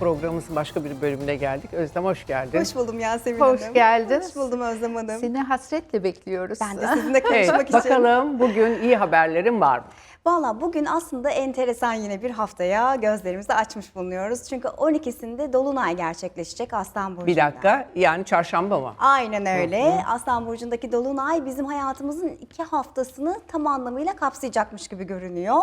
programımızın başka bir bölümüne geldik. Özlem hoş geldin. Hoş buldum Yasemin Hoş Hanım. geldiniz. Hoş buldum Özlem Hanım. Seni hasretle bekliyoruz. Ben de sizinle konuşmak Evet, için. bakalım bugün iyi haberlerin var mı? Valla bugün aslında enteresan yine bir haftaya gözlerimizi açmış bulunuyoruz. Çünkü 12'sinde Dolunay gerçekleşecek Aslan Burcu'nda. Bir dakika yani çarşamba mı? Aynen öyle. Aslan Burcu'ndaki Dolunay bizim hayatımızın iki haftasını tam anlamıyla kapsayacakmış gibi görünüyor.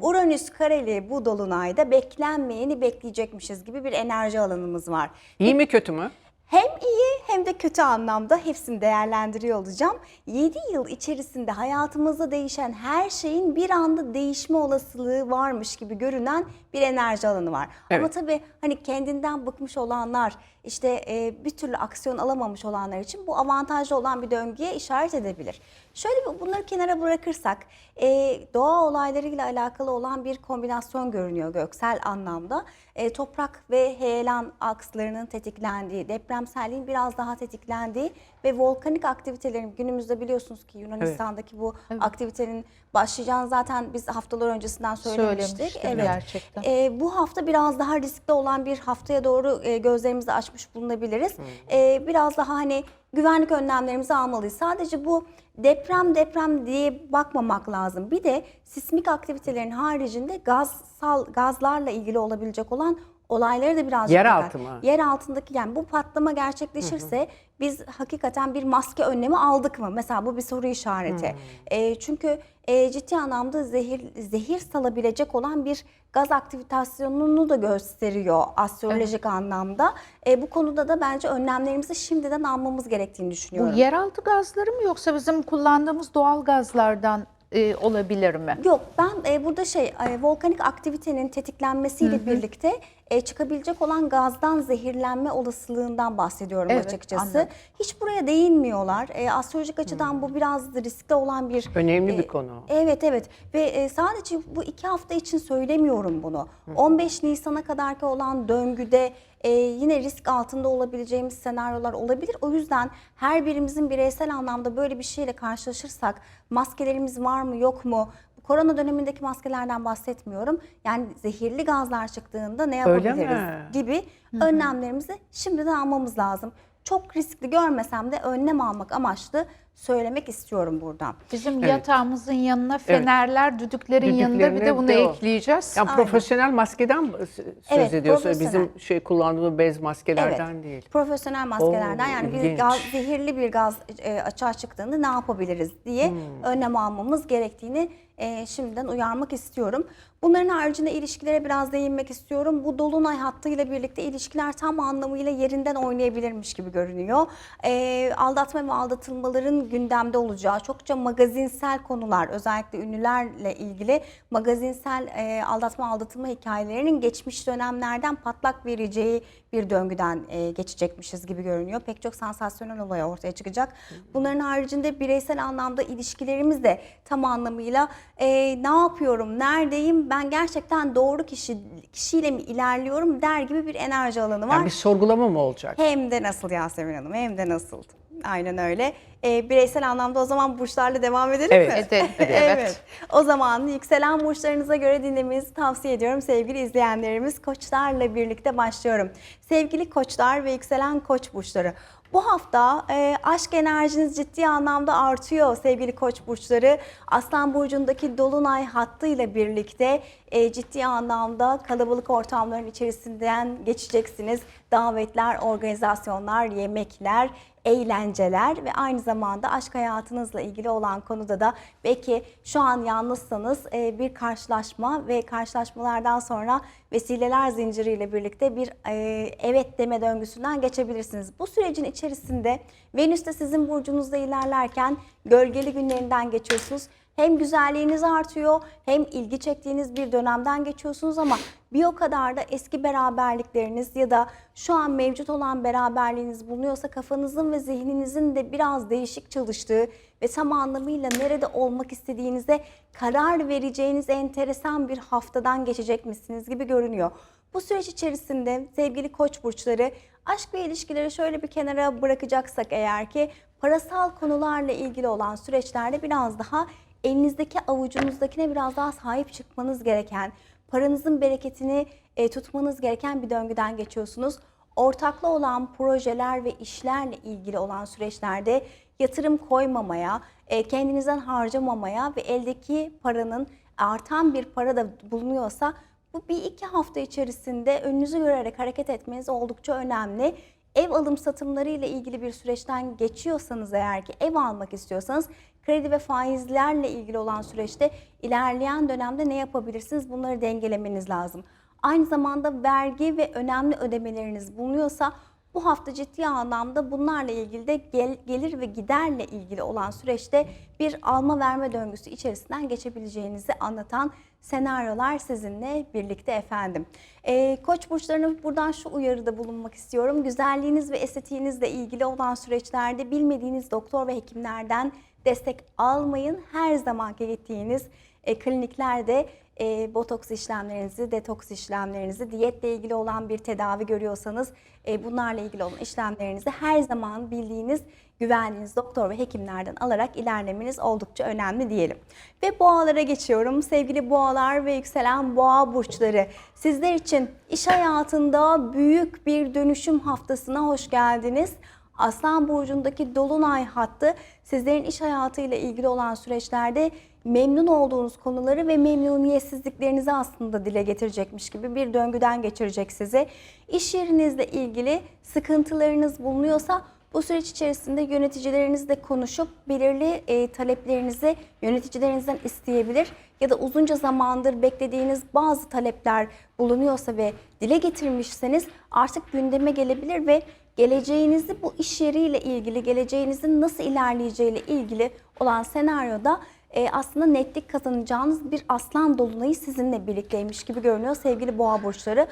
Uranüs kareli bu Dolunay'da beklenmeyeni bekleyecekmişiz gibi bir enerji alanımız var. İyi mi kötü mü? Hem iyi hem de kötü anlamda hepsini değerlendiriyor olacağım. 7 yıl içerisinde hayatımızda değişen her şeyin bir anda değişme olasılığı varmış gibi görünen bir enerji alanı var. Ama Evet. tabii hani kendinden bıkmış olanlar, işte e, bir türlü aksiyon alamamış olanlar için bu avantajlı olan bir döngüye işaret edebilir. Şöyle bunları kenara bırakırsak e, doğa olaylarıyla alakalı olan bir kombinasyon görünüyor göksel anlamda. E, toprak ve heyelan akslarının tetiklendiği, depremselliğin biraz daha tetiklendiği ve volkanik aktivitelerin günümüzde biliyorsunuz ki Yunanistan'daki bu aktivitenin başlayacağını zaten biz haftalar öncesinden söylemiştik. Söylemiştim gerçekten. E, bu hafta biraz daha riskli olan bir haftaya doğru e, gözlerimizi açmış bulunabiliriz. E, biraz daha hani güvenlik önlemlerimizi almalıyız. Sadece bu deprem deprem diye bakmamak lazım. Bir de sismik aktivitelerin haricinde gazsal gazlarla ilgili olabilecek olan olayları da biraz Yeraltı mı? Yer altındaki yani bu patlama gerçekleşirse biz hakikaten bir maske önlemi aldık mı? Mesela bu bir soru işareti. E, çünkü e, ciddi anlamda zehir zehir salabilecek olan bir gaz aktivitasyonunu da gösteriyor astrolojik anlamda. E, bu konuda da bence önlemlerimizi şimdiden almamız gerektiğini Bu düşünüyorum. yeraltı gazları mı yoksa bizim kullandığımız doğal gazlardan e, olabilir mi? Yok ben e, burada şey e, volkanik aktivitenin tetiklenmesiyle birlikte e, çıkabilecek olan gazdan zehirlenme olasılığından bahsediyorum Evet, açıkçası. anladım. Hiç buraya değinmiyorlar. E, astrolojik açıdan bu biraz riskli olan bir Önemli bir e, konu. Evet evet ve e, sadece bu iki hafta için söylemiyorum bunu. 15 Nisan'a kadarki olan döngüde e, yine risk altında olabileceğimiz senaryolar olabilir. O yüzden her birimizin bireysel anlamda böyle bir şeyle karşılaşırsak maskelerimiz var mı yok mu? Korona dönemindeki maskelerden bahsetmiyorum. Yani zehirli gazlar çıktığında ne yapabiliriz gibi önlemlerimizi şimdiden almamız lazım. Çok riskli görmesem de önlem almak amaçlı söylemek istiyorum buradan. Bizim Evet. yatağımızın yanına fenerler, düdüklerin yanında bir de bunu de o. ekleyeceğiz. Yani profesyonel maskeden söz Evet, ediyorsun. Bizim şey kullandığımız bez maskelerden Evet, değil. Profesyonel maskelerden Oo, yani bir gaz, zehirli bir gaz e, açığa çıktığında ne yapabiliriz diye Hmm. önlem almamız gerektiğini e, şimdiden uyarmak istiyorum. Bunların haricinde ilişkilere biraz değinmek istiyorum. Bu dolunay hattıyla birlikte ilişkiler tam anlamıyla yerinden oynayabilirmiş gibi görünüyor. E, aldatma ve aldatılmaların gündemde olacağı çokça magazinsel konular özellikle ünlülerle ilgili magazinsel e, aldatma aldatılma hikayelerinin geçmiş dönemlerden patlak vereceği bir döngüden e, geçecekmişiz gibi görünüyor. Pek çok sansasyonel olay ortaya çıkacak. Bunların haricinde bireysel anlamda ilişkilerimiz de tam anlamıyla e, ne yapıyorum, neredeyim, ben gerçekten doğru kişi kişiyle mi ilerliyorum der gibi bir enerji alanı var. Yani bir sorgulama mı olacak? Hem de nasıl Yasemin Hanım, hem de nasıl. Aynen öyle. Ee, bireysel anlamda o zaman burçlarla devam edelim Evet. mi? Edelim, evet. O zaman yükselen burçlarınıza göre dinlemenizi tavsiye ediyorum sevgili izleyenlerimiz. Koçlarla birlikte başlıyorum. Sevgili koçlar ve yükselen koç burçları. Bu hafta e, aşk enerjiniz ciddi anlamda artıyor sevgili koç burçları. Aslan burcundaki dolunay hattıyla birlikte e, ciddi anlamda kalabalık ortamların içerisinden geçeceksiniz. Davetler, organizasyonlar, yemekler, eğlenceler ve aynı zamanda aşk hayatınızla ilgili olan konuda da belki şu an yalnızsanız e, bir karşılaşma ve karşılaşmalardan sonra vesileler zinciriyle birlikte bir e, evet deme döngüsünden geçebilirsiniz. Bu sürecin içerisinde Venüs de sizin burcunuzda ilerlerken gölgeli günlerinden geçiyorsunuz. Hem güzelliğiniz artıyor hem ilgi çektiğiniz bir dönemden geçiyorsunuz ama bir o kadar da eski beraberlikleriniz ya da şu an mevcut olan beraberliğiniz bulunuyorsa kafanızın ve zihninizin de biraz değişik çalıştığı ve tam anlamıyla nerede olmak istediğinize karar vereceğiniz enteresan bir haftadan geçecekmişsiniz gibi görünüyor. Bu süreç içerisinde sevgili koç burçları aşk ve ilişkileri şöyle bir kenara bırakacaksak eğer ki parasal konularla ilgili olan süreçlerde biraz daha elinizdeki avucunuzdakine biraz daha sahip çıkmanız gereken, paranızın bereketini e, tutmanız gereken bir döngüden geçiyorsunuz. Ortaklı olan projeler ve işlerle ilgili olan süreçlerde yatırım koymamaya, e, kendinizden harcamamaya ve eldeki paranın artan bir para da bulunuyorsa bu bir iki hafta içerisinde önünüzü görerek hareket etmeniz oldukça önemli. Ev alım satımları ile ilgili bir süreçten geçiyorsanız eğer ki ev almak istiyorsanız kredi ve faizlerle ilgili olan süreçte ilerleyen dönemde ne yapabilirsiniz bunları dengelemeniz lazım. Aynı zamanda vergi ve önemli ödemeleriniz bulunuyorsa bu hafta ciddi anlamda bunlarla ilgili de gel- gelir ve giderle ilgili olan süreçte bir alma verme döngüsü içerisinden geçebileceğinizi anlatan senaryolar sizinle birlikte efendim. Ee, Koç burçlarına buradan şu uyarıda bulunmak istiyorum. Güzelliğiniz ve estetiğinizle ilgili olan süreçlerde bilmediğiniz doktor ve hekimlerden destek almayın. Her zamanki gittiğiniz e, kliniklerde e, botoks işlemlerinizi, detoks işlemlerinizi, diyetle ilgili olan bir tedavi görüyorsanız e, bunlarla ilgili olan işlemlerinizi her zaman bildiğiniz, güvendiğiniz doktor ve hekimlerden alarak ilerlemeniz oldukça önemli diyelim. Ve boğalara geçiyorum. Sevgili boğalar ve yükselen boğa burçları. Sizler için iş hayatında büyük bir dönüşüm haftasına hoş geldiniz. Aslan burcundaki dolunay hattı sizlerin iş hayatıyla ilgili olan süreçlerde memnun olduğunuz konuları ve memnuniyetsizliklerinizi aslında dile getirecekmiş gibi bir döngüden geçirecek sizi. İş yerinizle ilgili sıkıntılarınız bulunuyorsa bu süreç içerisinde yöneticilerinizle konuşup belirli e, taleplerinizi yöneticilerinizden isteyebilir ya da uzunca zamandır beklediğiniz bazı talepler bulunuyorsa ve dile getirmişseniz artık gündeme gelebilir ve geleceğinizi bu iş yeriyle ilgili, geleceğinizin nasıl ilerleyeceğiyle ilgili olan senaryoda e, aslında netlik kazanacağınız bir aslan dolunayı sizinle birlikteymiş gibi görünüyor sevgili boğa burçları.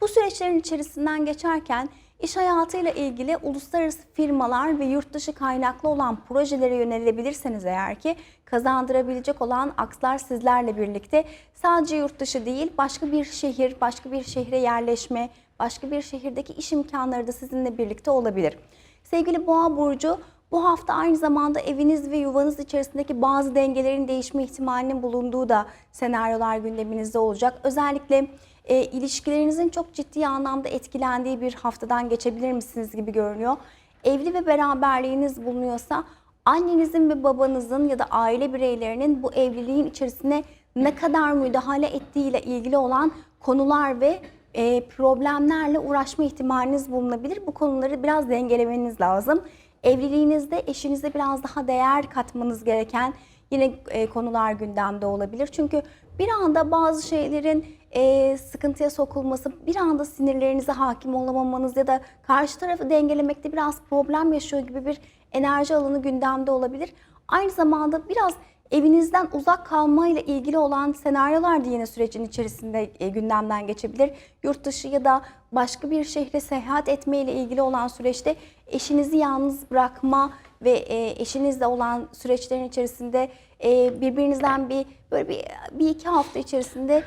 Bu süreçlerin içerisinden geçerken iş hayatıyla ilgili uluslararası firmalar ve yurt dışı kaynaklı olan projelere yönelebilirseniz eğer ki kazandırabilecek olan akslar sizlerle birlikte sadece yurt dışı değil başka bir şehir, başka bir şehre yerleşme, başka bir şehirdeki iş imkanları da sizinle birlikte olabilir. Sevgili Boğa burcu bu hafta aynı zamanda eviniz ve yuvanız içerisindeki bazı dengelerin değişme ihtimalinin bulunduğu da senaryolar gündeminizde olacak. Özellikle e, ilişkilerinizin çok ciddi anlamda etkilendiği bir haftadan geçebilir misiniz gibi görünüyor. Evli ve beraberliğiniz bulunuyorsa annenizin ve babanızın ya da aile bireylerinin bu evliliğin içerisine ne kadar müdahale ettiğiyle ilgili olan konular ve e, problemlerle uğraşma ihtimaliniz bulunabilir. Bu konuları biraz dengelemeniz lazım. Evliliğinizde eşinize biraz daha değer katmanız gereken yine e, konular gündemde olabilir. Çünkü bir anda bazı şeylerin e, sıkıntıya sokulması, bir anda sinirlerinize hakim olamamanız ya da karşı tarafı dengelemekte biraz problem yaşıyor gibi bir enerji alanı gündemde olabilir. Aynı zamanda biraz evinizden uzak kalmayla ilgili olan senaryolar da yine sürecin içerisinde e, gündemden geçebilir. Yurt dışı ya da başka bir şehre seyahat etme ile ilgili olan süreçte eşinizi yalnız bırakma ve e, eşinizle olan süreçlerin içerisinde e, birbirinizden bir böyle bir, bir iki hafta içerisinde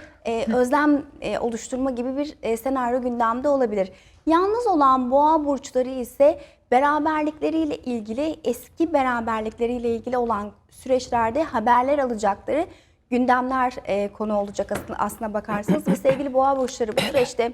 özlem oluşturma gibi bir senaryo gündemde olabilir. Yalnız olan boğa burçları ise beraberlikleriyle ilgili eski beraberlikleriyle ilgili olan süreçlerde haberler alacakları gündemler e, konu olacak aslında, aslına bakarsanız ve sevgili boğa burçları bu süreçte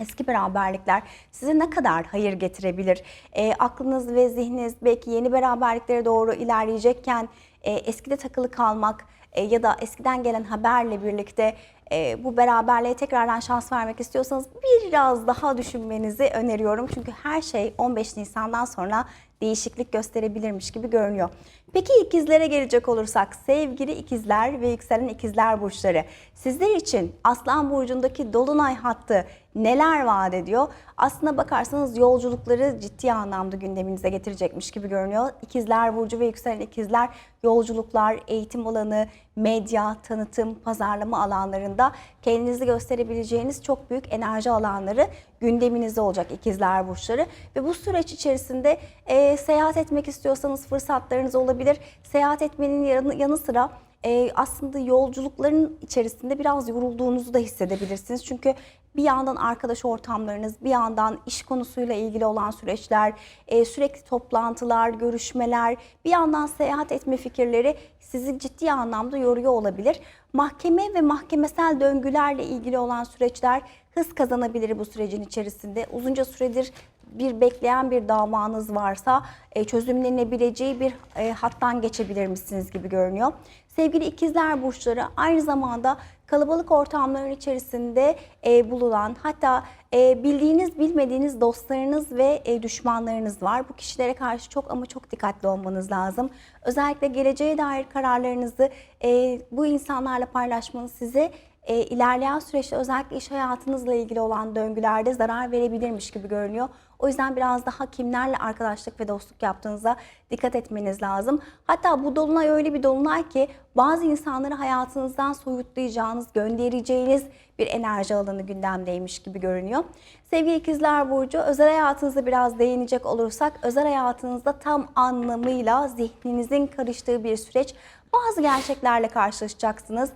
eski beraberlikler size ne kadar hayır getirebilir? E, aklınız ve zihniniz belki yeni beraberliklere doğru ilerleyecekken e, eskide takılı kalmak e, ya da eskiden gelen haberle birlikte e, bu beraberliğe tekrardan şans vermek istiyorsanız biraz daha düşünmenizi öneriyorum. Çünkü her şey 15 Nisan'dan sonra değişiklik gösterebilirmiş gibi görünüyor. Peki ikizlere gelecek olursak sevgili ikizler ve yükselen ikizler burçları sizler için Aslan burcundaki dolunay hattı neler vaat ediyor? Aslına bakarsanız yolculukları ciddi anlamda gündeminize getirecekmiş gibi görünüyor. İkizler burcu ve yükselen ikizler yolculuklar, eğitim alanı, medya, tanıtım, pazarlama alanlarında kendinizi gösterebileceğiniz çok büyük enerji alanları gündeminizde olacak ikizler burçları ve bu süreç içerisinde e, seyahat etmek istiyorsanız fırsatlarınız olabilir. Seyahat etmenin yanı, yanı sıra e, aslında yolculukların içerisinde biraz yorulduğunuzu da hissedebilirsiniz. Çünkü bir yandan arkadaş ortamlarınız, bir yandan iş konusuyla ilgili olan süreçler, e, sürekli toplantılar, görüşmeler, bir yandan seyahat etme fikirleri sizi ciddi anlamda yoruyor olabilir. Mahkeme ve mahkemesel döngülerle ilgili olan süreçler hız kazanabilir bu sürecin içerisinde. Uzunca süredir bir bekleyen bir davanız varsa e, çözümlenebileceği bir e, hattan geçebilir misiniz gibi görünüyor. Sevgili ikizler burçları aynı zamanda kalabalık ortamların içerisinde e, bulunan hatta e, bildiğiniz bilmediğiniz dostlarınız ve e, düşmanlarınız var. Bu kişilere karşı çok ama çok dikkatli olmanız lazım. Özellikle geleceğe dair kararlarınızı e, bu insanlarla paylaşmanız size e, ilerleyen süreçte özellikle iş hayatınızla ilgili olan döngülerde zarar verebilirmiş gibi görünüyor. O yüzden biraz daha kimlerle arkadaşlık ve dostluk yaptığınıza dikkat etmeniz lazım. Hatta bu dolunay öyle bir dolunay ki bazı insanları hayatınızdan soyutlayacağınız, göndereceğiniz bir enerji alanı gündemdeymiş gibi görünüyor. Sevgili ikizler Burcu, özel hayatınıza biraz değinecek olursak, özel hayatınızda tam anlamıyla zihninizin karıştığı bir süreç. Bazı gerçeklerle karşılaşacaksınız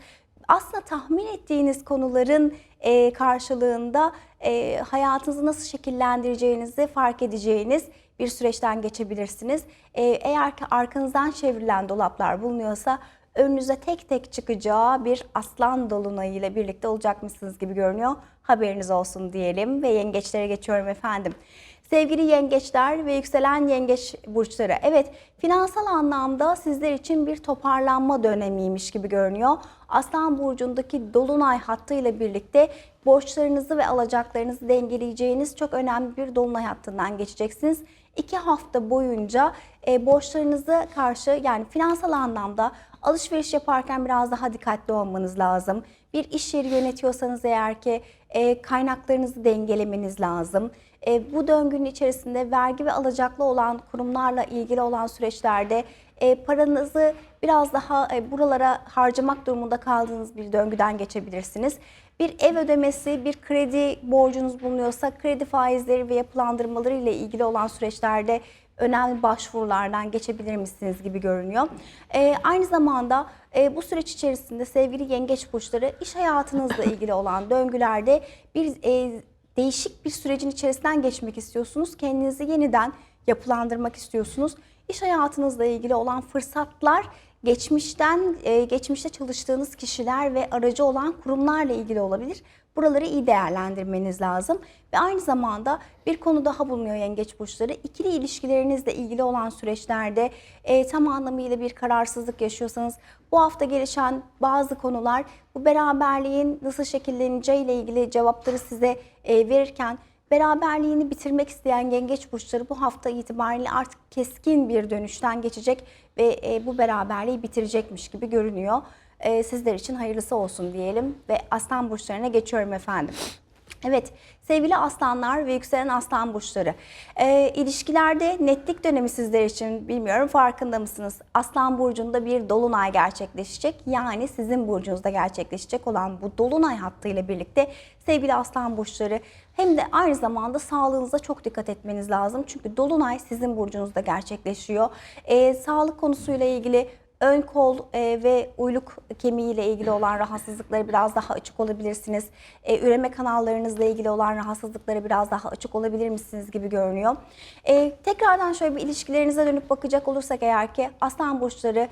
aslında tahmin ettiğiniz konuların e, karşılığında e, hayatınızı nasıl şekillendireceğinizi fark edeceğiniz bir süreçten geçebilirsiniz. E, eğer ki arkanızdan çevrilen dolaplar bulunuyorsa önünüze tek tek çıkacağı bir aslan dolunayı ile birlikte olacakmışsınız gibi görünüyor. Haberiniz olsun diyelim ve yengeçlere geçiyorum efendim. Sevgili yengeçler ve yükselen yengeç burçları. Evet finansal anlamda sizler için bir toparlanma dönemiymiş gibi görünüyor. Aslan burcundaki dolunay hattıyla birlikte borçlarınızı ve alacaklarınızı dengeleyeceğiniz çok önemli bir dolunay hattından geçeceksiniz. İki hafta boyunca e, borçlarınızı karşı yani finansal anlamda alışveriş yaparken biraz daha dikkatli olmanız lazım. Bir iş yeri yönetiyorsanız eğer ki e, kaynaklarınızı dengelemeniz lazım. E, bu döngünün içerisinde vergi ve alacaklı olan kurumlarla ilgili olan süreçlerde e, paranızı biraz daha e, buralara harcamak durumunda kaldığınız bir döngüden geçebilirsiniz. Bir ev ödemesi, bir kredi borcunuz bulunuyorsa kredi faizleri ve yapılandırmaları ile ilgili olan süreçlerde önemli başvurulardan geçebilir misiniz gibi görünüyor. E, aynı zamanda e, bu süreç içerisinde sevgili yengeç burçları iş hayatınızla ilgili olan döngülerde bir e, değişik bir sürecin içerisinden geçmek istiyorsunuz. Kendinizi yeniden yapılandırmak istiyorsunuz. İş hayatınızla ilgili olan fırsatlar geçmişten e, geçmişte çalıştığınız kişiler ve aracı olan kurumlarla ilgili olabilir. Buraları iyi değerlendirmeniz lazım. Ve aynı zamanda bir konu daha bulunuyor yengeç burçları. İkili ilişkilerinizle ilgili olan süreçlerde e, tam anlamıyla bir kararsızlık yaşıyorsanız bu hafta gelişen bazı konular bu beraberliğin nasıl şekilleneceği ile ilgili cevapları size e, verirken beraberliğini bitirmek isteyen yengeç burçları bu hafta itibariyle artık keskin bir dönüşten geçecek ve e, bu beraberliği bitirecekmiş gibi görünüyor. E, sizler için hayırlısı olsun diyelim ve aslan burçlarına geçiyorum efendim. Evet sevgili aslanlar ve yükselen aslan burçları. E, ilişkilerde netlik dönemi sizler için bilmiyorum farkında mısınız? Aslan burcunda bir dolunay gerçekleşecek. Yani sizin burcunuzda gerçekleşecek olan bu dolunay hattıyla birlikte sevgili aslan burçları hem de aynı zamanda sağlığınıza çok dikkat etmeniz lazım. Çünkü dolunay sizin burcunuzda gerçekleşiyor. E, sağlık konusuyla ilgili ön kol e, ve uyluk kemiği ile ilgili olan rahatsızlıkları biraz daha açık olabilirsiniz. E, üreme kanallarınızla ilgili olan rahatsızlıkları biraz daha açık olabilir misiniz gibi görünüyor. E, tekrardan şöyle bir ilişkilerinize dönüp bakacak olursak eğer ki aslan burçları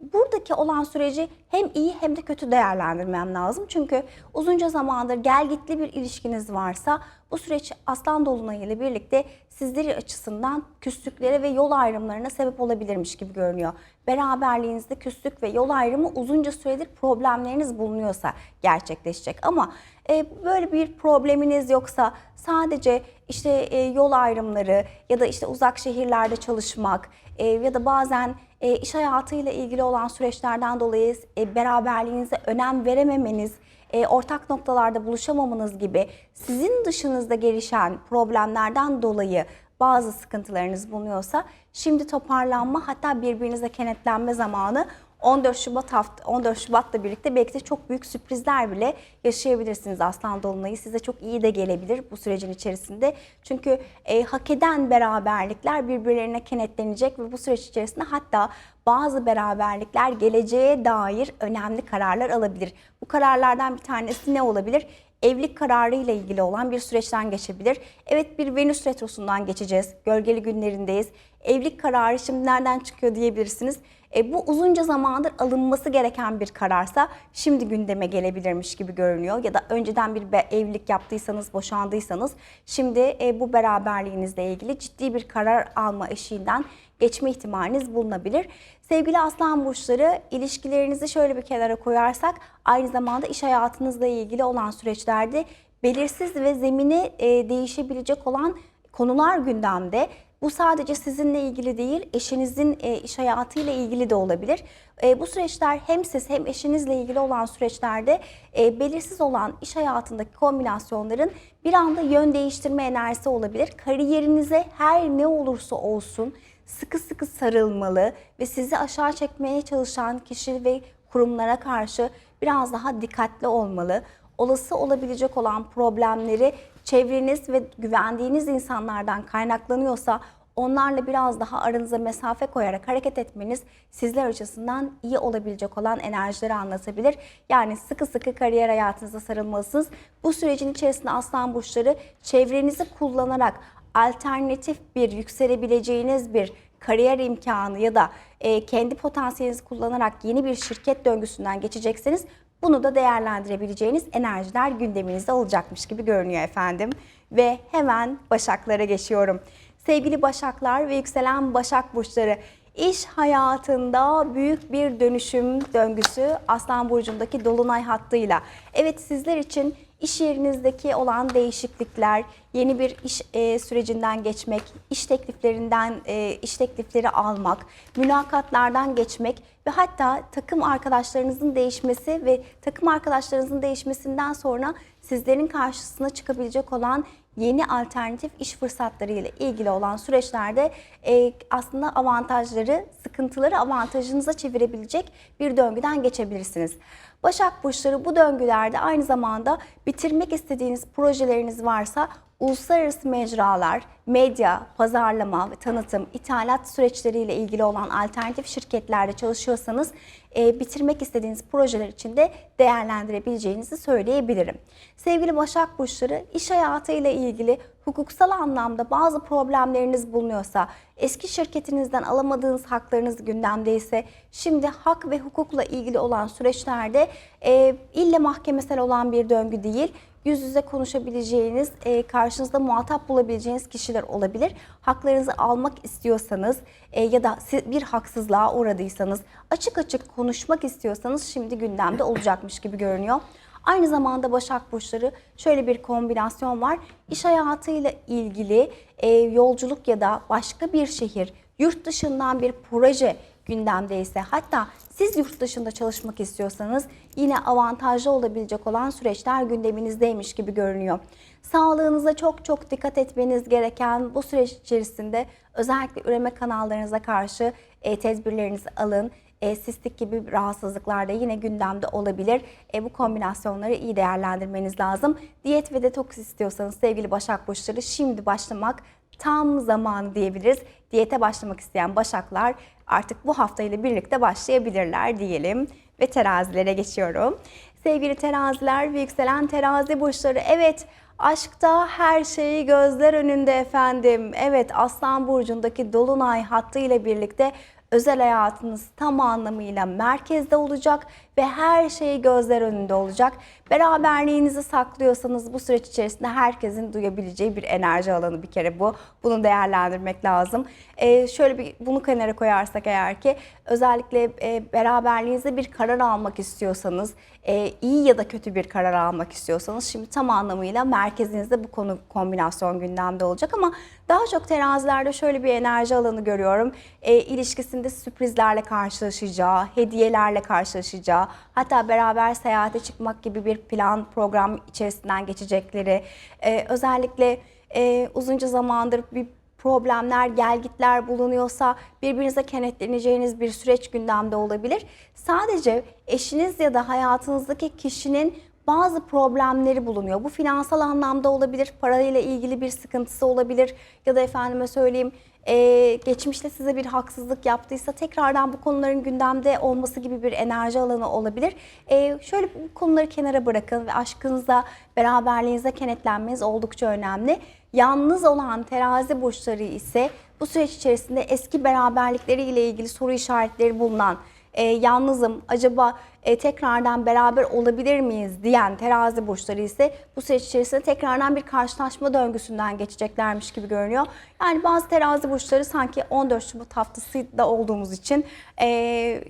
buradaki olan süreci hem iyi hem de kötü değerlendirmem lazım. Çünkü uzunca zamandır gelgitli bir ilişkiniz varsa bu süreç aslan dolunayı ile birlikte sizleri açısından küslüklere ve yol ayrımlarına sebep olabilirmiş gibi görünüyor. Beraberliğinizde küslük ve yol ayrımı uzunca süredir problemleriniz bulunuyorsa gerçekleşecek. Ama e, böyle bir probleminiz yoksa sadece işte e, yol ayrımları ya da işte uzak şehirlerde çalışmak e, ya da bazen e, iş hayatıyla ilgili olan süreçlerden dolayı e, beraberliğinize önem verememeniz, e, ortak noktalarda buluşamamanız gibi sizin dışınızda gelişen problemlerden dolayı bazı sıkıntılarınız bulunuyorsa şimdi toparlanma hatta birbirinize kenetlenme zamanı 14 Şubat hafta 14 Şubat'la birlikte belki de çok büyük sürprizler bile yaşayabilirsiniz Aslan Dolunay'ı. Size çok iyi de gelebilir bu sürecin içerisinde. Çünkü e, hak eden beraberlikler birbirlerine kenetlenecek ve bu süreç içerisinde hatta bazı beraberlikler geleceğe dair önemli kararlar alabilir. Bu kararlardan bir tanesi ne olabilir? evlilik kararı ile ilgili olan bir süreçten geçebilir. Evet bir Venüs retrosundan geçeceğiz. Gölgeli günlerindeyiz. Evlilik kararı şimdi nereden çıkıyor diyebilirsiniz. E, bu uzunca zamandır alınması gereken bir kararsa şimdi gündeme gelebilirmiş gibi görünüyor. Ya da önceden bir evlilik yaptıysanız, boşandıysanız şimdi e, bu beraberliğinizle ilgili ciddi bir karar alma eşiğinden geçme ihtimaliniz bulunabilir. Sevgili aslan burçları ilişkilerinizi şöyle bir kenara koyarsak aynı zamanda iş hayatınızla ilgili olan süreçlerde belirsiz ve zemini e, değişebilecek olan konular gündemde. Bu sadece sizinle ilgili değil, eşinizin e, iş hayatıyla ilgili de olabilir. E, bu süreçler hem siz hem eşinizle ilgili olan süreçlerde e, belirsiz olan iş hayatındaki kombinasyonların bir anda yön değiştirme enerjisi olabilir. Kariyerinize her ne olursa olsun sıkı sıkı sarılmalı ve sizi aşağı çekmeye çalışan kişi ve kurumlara karşı biraz daha dikkatli olmalı. Olası olabilecek olan problemleri çevreniz ve güvendiğiniz insanlardan kaynaklanıyorsa onlarla biraz daha aranıza mesafe koyarak hareket etmeniz sizler açısından iyi olabilecek olan enerjileri anlatabilir. Yani sıkı sıkı kariyer hayatınıza sarılmalısınız. Bu sürecin içerisinde aslan burçları çevrenizi kullanarak alternatif bir yükselebileceğiniz bir kariyer imkanı ya da e, kendi potansiyelinizi kullanarak yeni bir şirket döngüsünden geçecekseniz bunu da değerlendirebileceğiniz enerjiler gündeminizde olacakmış gibi görünüyor efendim. Ve hemen Başaklara geçiyorum. Sevgili Başaklar ve yükselen Başak burçları iş hayatında büyük bir dönüşüm döngüsü Aslan burcundaki dolunay hattıyla. Evet sizler için iş yerinizdeki olan değişiklikler, yeni bir iş e, sürecinden geçmek, iş tekliflerinden e, iş teklifleri almak, mülakatlardan geçmek ve hatta takım arkadaşlarınızın değişmesi ve takım arkadaşlarınızın değişmesinden sonra sizlerin karşısına çıkabilecek olan yeni alternatif iş fırsatları ile ilgili olan süreçlerde e, aslında avantajları, sıkıntıları avantajınıza çevirebilecek bir döngüden geçebilirsiniz. Başak Burçları bu döngülerde aynı zamanda bitirmek istediğiniz projeleriniz varsa uluslararası mecralar, medya, pazarlama ve tanıtım, ithalat süreçleriyle ilgili olan alternatif şirketlerde çalışıyorsanız e, bitirmek istediğiniz projeler için de değerlendirebileceğinizi söyleyebilirim. Sevgili Başak Burçları iş hayatıyla ilgili hukuksal anlamda bazı problemleriniz bulunuyorsa, eski şirketinizden alamadığınız haklarınız gündemdeyse, şimdi hak ve hukukla ilgili olan süreçlerde e, ille mahkemesel olan bir döngü değil, yüz yüze konuşabileceğiniz, e, karşınızda muhatap bulabileceğiniz kişiler olabilir. Haklarınızı almak istiyorsanız e, ya da bir haksızlığa uğradıysanız, açık açık konuşmak istiyorsanız şimdi gündemde olacakmış gibi görünüyor. Aynı zamanda Başak Burçları şöyle bir kombinasyon var. İş hayatıyla ilgili e, yolculuk ya da başka bir şehir, yurt dışından bir proje gündemdeyse hatta siz yurt dışında çalışmak istiyorsanız yine avantajlı olabilecek olan süreçler gündeminizdeymiş gibi görünüyor. Sağlığınıza çok çok dikkat etmeniz gereken bu süreç içerisinde özellikle üreme kanallarınıza karşı e, tedbirlerinizi alın. E, sistik gibi rahatsızlıklar da yine gündemde olabilir. E, bu kombinasyonları iyi değerlendirmeniz lazım. Diyet ve detoks istiyorsanız sevgili Başak Burçları şimdi başlamak tam zaman diyebiliriz. Diyete başlamak isteyen Başaklar artık bu hafta ile birlikte başlayabilirler diyelim. Ve terazilere geçiyorum. Sevgili teraziler ve yükselen terazi burçları evet aşkta her şeyi gözler önünde efendim. Evet Aslan Burcu'ndaki Dolunay hattı ile birlikte özel hayatınız tam anlamıyla merkezde olacak ve her şey gözler önünde olacak. Beraberliğinizi saklıyorsanız bu süreç içerisinde herkesin duyabileceği bir enerji alanı bir kere bu. Bunu değerlendirmek lazım. Ee, şöyle bir bunu kenara koyarsak eğer ki özellikle e, beraberliğinizde bir karar almak istiyorsanız, e, iyi ya da kötü bir karar almak istiyorsanız şimdi tam anlamıyla merkezinizde bu konu kombinasyon gündemde olacak ama daha çok terazilerde şöyle bir enerji alanı görüyorum. E, ilişkisinde sürprizlerle karşılaşacağı, hediyelerle karşılaşacağı, hatta beraber seyahate çıkmak gibi bir plan, program içerisinden geçecekleri, e, özellikle e, uzunca zamandır bir problemler, gelgitler bulunuyorsa birbirinize kenetleneceğiniz bir süreç gündemde olabilir. Sadece eşiniz ya da hayatınızdaki kişinin bazı problemleri bulunuyor. Bu finansal anlamda olabilir, parayla ilgili bir sıkıntısı olabilir ya da efendime söyleyeyim e, geçmişte size bir haksızlık yaptıysa tekrardan bu konuların gündemde olması gibi bir enerji alanı olabilir. E, şöyle bu konuları kenara bırakın ve aşkınıza, beraberliğinize kenetlenmeniz oldukça önemli. Yalnız olan terazi burçları ise bu süreç içerisinde eski beraberlikleriyle ilgili soru işaretleri bulunan e, yalnızım, acaba e, tekrardan beraber olabilir miyiz diyen terazi burçları ise bu süreç içerisinde tekrardan bir karşılaşma döngüsünden geçeceklermiş gibi görünüyor. Yani bazı terazi burçları sanki 14 Şubat haftası da olduğumuz için e,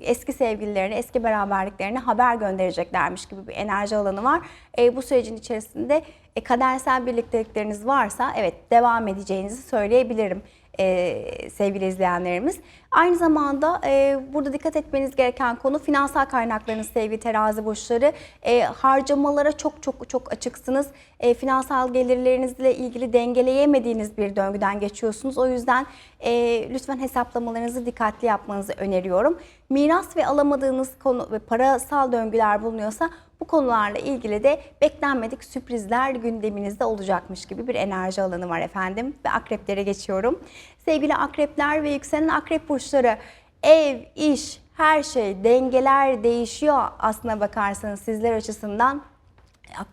eski sevgililerine, eski beraberliklerine haber göndereceklermiş gibi bir enerji alanı var. E, bu sürecin içerisinde e, kadersel birliktelikleriniz varsa evet devam edeceğinizi söyleyebilirim e, sevgili izleyenlerimiz. Aynı zamanda e, burada dikkat etmeniz gereken konu finansal kaynaklarınız sevgili terazi burçları. E, harcamalara çok çok çok açıksınız. E, finansal gelirlerinizle ilgili dengeleyemediğiniz bir döngüden geçiyorsunuz. O yüzden e, lütfen hesaplamalarınızı dikkatli yapmanızı öneriyorum. Miras ve alamadığınız konu ve parasal döngüler bulunuyorsa bu konularla ilgili de beklenmedik sürprizler gündeminizde olacakmış gibi bir enerji alanı var efendim. Ve akreplere geçiyorum. Sevgili akrepler ve yükselen akrep burçları ev, iş, her şey, dengeler değişiyor aslına bakarsanız sizler açısından.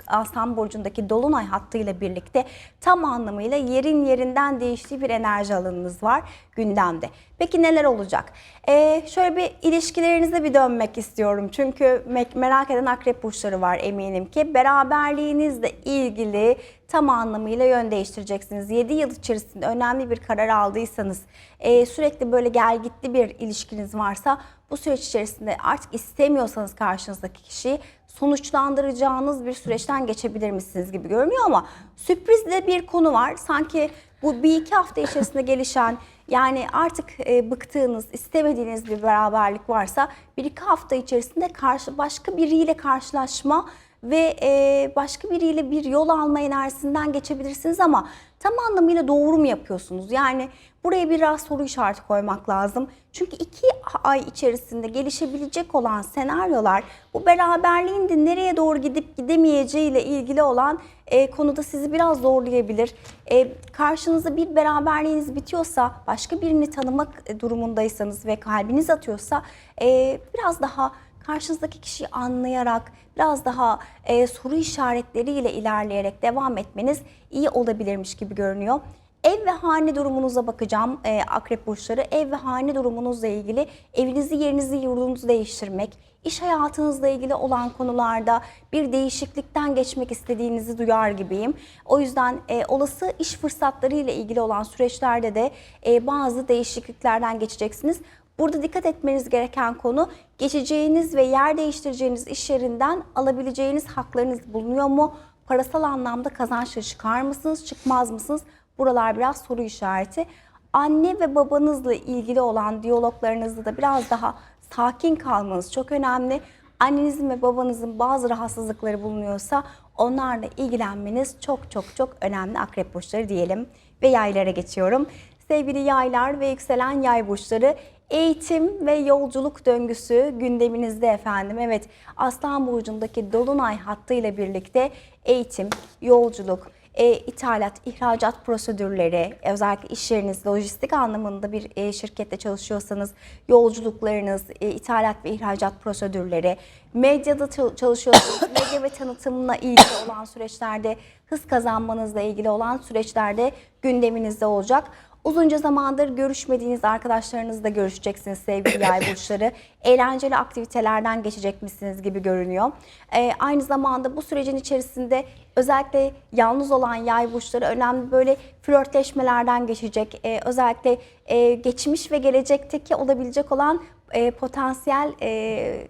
Aslan Burcu'ndaki Dolunay hattıyla birlikte tam anlamıyla yerin yerinden değiştiği bir enerji alanınız var gündemde. Peki neler olacak? Ee, şöyle bir ilişkilerinize bir dönmek istiyorum. Çünkü me- merak eden akrep burçları var eminim ki. Beraberliğinizle ilgili tam anlamıyla yön değiştireceksiniz. 7 yıl içerisinde önemli bir karar aldıysanız, e, sürekli böyle gel gitti bir ilişkiniz varsa bu süreç içerisinde artık istemiyorsanız karşınızdaki kişiyi sonuçlandıracağınız bir süreçten geçebilir misiniz gibi görünüyor ama sürpriz de bir konu var. Sanki bu bir iki hafta içerisinde gelişen yani artık e, bıktığınız, istemediğiniz bir beraberlik varsa bir iki hafta içerisinde karşı başka biriyle karşılaşma ve e, başka biriyle bir yol alma enerjisinden geçebilirsiniz ama tam anlamıyla doğru mu yapıyorsunuz? Yani buraya biraz soru işareti koymak lazım. Çünkü iki ay içerisinde gelişebilecek olan senaryolar bu beraberliğin de nereye doğru gidip gidemeyeceği ile ilgili olan e, konuda sizi biraz zorlayabilir. E, karşınızda bir beraberliğiniz bitiyorsa, başka birini tanımak durumundaysanız ve kalbiniz atıyorsa e, biraz daha karşınızdaki kişiyi anlayarak, biraz daha e, soru işaretleriyle ilerleyerek devam etmeniz iyi olabilirmiş gibi görünüyor. Ev ve hane durumunuza bakacağım e, akrep burçları. Ev ve hane durumunuzla ilgili evinizi, yerinizi, yurdunuzu değiştirmek, iş hayatınızla ilgili olan konularda bir değişiklikten geçmek istediğinizi duyar gibiyim. O yüzden e, olası iş fırsatları ile ilgili olan süreçlerde de e, bazı değişikliklerden geçeceksiniz. Burada dikkat etmeniz gereken konu geçeceğiniz ve yer değiştireceğiniz iş yerinden alabileceğiniz haklarınız bulunuyor mu? Parasal anlamda kazançla çıkar mısınız, çıkmaz mısınız? Buralar biraz soru işareti. Anne ve babanızla ilgili olan diyaloglarınızda da biraz daha sakin kalmanız çok önemli. Annenizin ve babanızın bazı rahatsızlıkları bulunuyorsa onlarla ilgilenmeniz çok çok çok önemli akrep burçları diyelim. Ve yaylara geçiyorum. Sevgili yaylar ve yükselen yay burçları eğitim ve yolculuk döngüsü gündeminizde efendim. Evet Aslan Burcu'ndaki Dolunay hattıyla birlikte eğitim, yolculuk, e, ithalat, ihracat prosedürleri, özellikle iş yeriniz, lojistik anlamında bir e, şirkette çalışıyorsanız yolculuklarınız, e, ithalat ve ihracat prosedürleri, medyada çal- çalışıyorsanız medya ve tanıtımla ilgili olan süreçlerde, hız kazanmanızla ilgili olan süreçlerde gündeminizde olacak. Uzunca zamandır görüşmediğiniz arkadaşlarınızla görüşeceksiniz sevgili yay burçları. Eğlenceli aktivitelerden geçecek misiniz gibi görünüyor. Ee, aynı zamanda bu sürecin içerisinde özellikle yalnız olan yay burçları önemli böyle flörtleşmelerden geçecek. Ee, özellikle e, geçmiş ve gelecekteki olabilecek olan e, potansiyel e,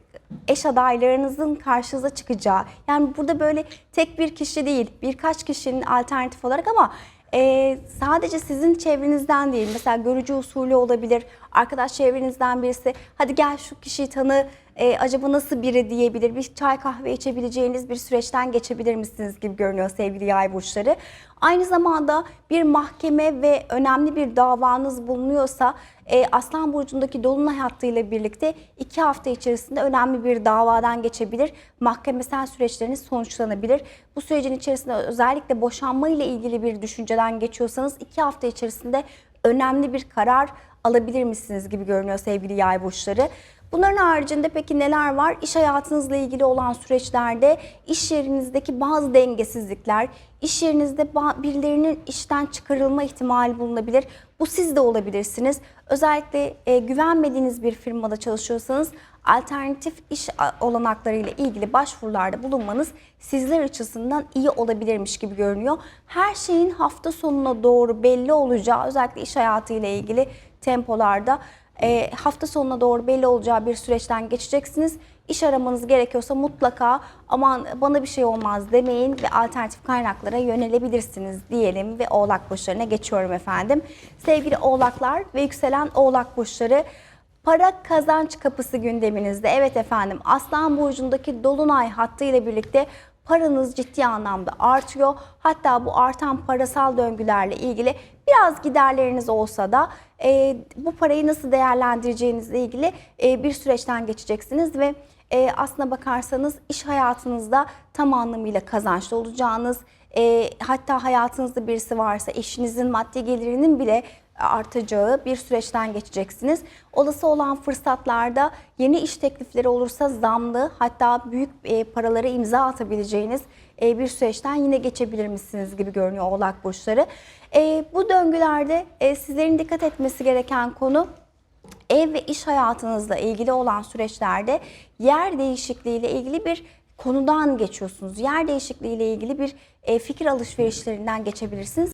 eş adaylarınızın karşınıza çıkacağı. Yani burada böyle tek bir kişi değil birkaç kişinin alternatif olarak ama e, sadece sizin çevrenizden değil mesela görücü usulü olabilir arkadaş çevrenizden birisi. Hadi gel şu kişiyi tanı e, acaba nasıl biri diyebilir, bir çay kahve içebileceğiniz bir süreçten geçebilir misiniz gibi görünüyor sevgili yay burçları. Aynı zamanda bir mahkeme ve önemli bir davanız bulunuyorsa e, Aslan Burcu'ndaki Dolunay hattıyla birlikte iki hafta içerisinde önemli bir davadan geçebilir. Mahkemesel süreçleriniz sonuçlanabilir. Bu sürecin içerisinde özellikle boşanma ile ilgili bir düşünceden geçiyorsanız iki hafta içerisinde önemli bir karar alabilir misiniz gibi görünüyor sevgili yay burçları. Bunların haricinde peki neler var? İş hayatınızla ilgili olan süreçlerde iş yerinizdeki bazı dengesizlikler, iş yerinizde birilerinin işten çıkarılma ihtimali bulunabilir. Bu siz de olabilirsiniz. Özellikle e, güvenmediğiniz bir firmada çalışıyorsanız alternatif iş a- olanaklarıyla ilgili başvurularda bulunmanız sizler açısından iyi olabilirmiş gibi görünüyor. Her şeyin hafta sonuna doğru belli olacağı özellikle iş hayatıyla ilgili tempolarda e, hafta sonuna doğru belli olacağı bir süreçten geçeceksiniz. İş aramanız gerekiyorsa mutlaka aman bana bir şey olmaz demeyin ve alternatif kaynaklara yönelebilirsiniz diyelim ve oğlak burçlarına geçiyorum efendim. Sevgili oğlaklar ve yükselen oğlak burçları Para kazanç kapısı gündeminizde. Evet efendim Aslan Burcu'ndaki Dolunay hattı ile birlikte paranız ciddi anlamda artıyor. Hatta bu artan parasal döngülerle ilgili biraz giderleriniz olsa da e, bu parayı nasıl değerlendireceğinizle ilgili e, bir süreçten geçeceksiniz ve e, aslına bakarsanız iş hayatınızda tam anlamıyla kazançlı olacağınız, e, hatta hayatınızda birisi varsa eşinizin maddi gelirinin bile artacağı bir süreçten geçeceksiniz. Olası olan fırsatlarda yeni iş teklifleri olursa zamlı hatta büyük e, paralara imza atabileceğiniz e, bir süreçten yine geçebilir misiniz gibi görünüyor Oğlak Burçları. E, bu döngülerde e, sizlerin dikkat etmesi gereken konu ev ve iş hayatınızla ilgili olan süreçlerde yer değişikliği ile ilgili bir konudan geçiyorsunuz. Yer değişikliği ile ilgili bir e, fikir alışverişlerinden geçebilirsiniz.